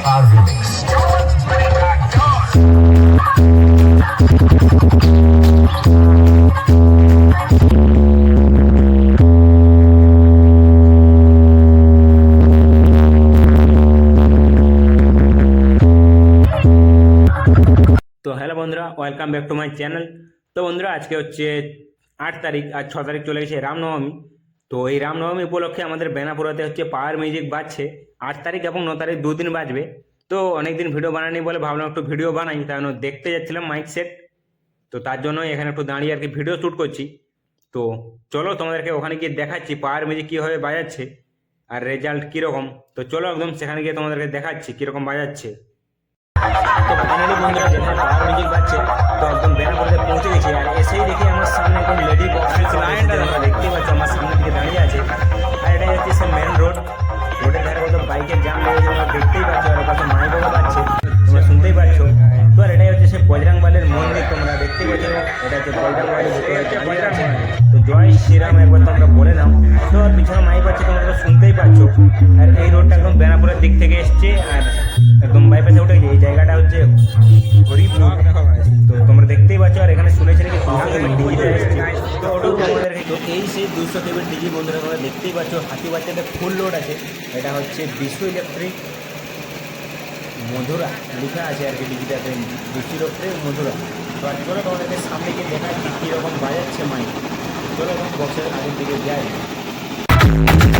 DJSR Remix. তো hello বন্ধুরা welcome back to my channel তো বন্ধুরা, আজকে হচ্ছে আট তারিখ আর ছ তারিখ চলে গেছে রামনবমী তো এই রামনবমী উপলক্ষে আমাদের বেনাপুরাতে হচ্ছে পাওয়ার মিউজিক বাজছে। আট তারিখ এবং ন তারিখ দুদিন বাজবে। তো অনেকদিন ভিডিও বানানি বলে ভাবলাম একটু ভিডিও বানাই তাই দেখতে যাচ্ছিলাম মাইক সেট তো তার জন্য এখানে একটু দাঁড়িয়ে আর কি ভিডিও শ্যুট করছি। তো চলো তোমাদেরকে ওখানে গিয়ে দেখাচ্ছি পাওয়ার মিউজিক কীভাবে বাজাচ্ছে আর রেজাল্ট কীরকম। তো চলো একদম সেখানে গিয়ে তোমাদেরকে দেখাচ্ছি কীরকম বাজাচ্ছে। তো ফাইনালি বন্ধুরা, যেখানে পাওয়ার মিউজিক বাজছে, তো একদম বেনাপুরে পৌঁছে গেছি। আর এসেই দেখি আমার সামনে একদম লেডি বক্স জয় শ্রীরাম একবার তোমরা বলে নাও। তো পিছনে মাইক আছে, তোমরা তো শুনতেই পাচ্ছ। আর এই রোডটা একদম বেনাপুরের দিক থেকে এসছে, আর একদম বাইপাসে উঠে এই জায়গাটা হচ্ছে হরিপুর তো তোমরা দেখতেই পাচ্ছ, আর এখানে শুনেছি নাকি দুশো এসছে। তো এই সেই দুশো কেবির ডিজি বন্ধুরা, তোমরা দেখতেই পাচ্ছ, হাতি বাচ্চাদের ফুল লোড আছে। এটা হচ্ছে বিশ্ব ইলেকট্রিক মধুরা, লেখা আছে আর কি ডিজিটাতে বিশ্ব ইলেকট্রিক মধুরা। তো চলো তোমাদেরকে সামনে গিয়ে দেখাচ্ছি কীরকম বাজাচ্ছে mike Wala ng boxer ang bigay dyan.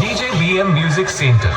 DJ BM Music Center.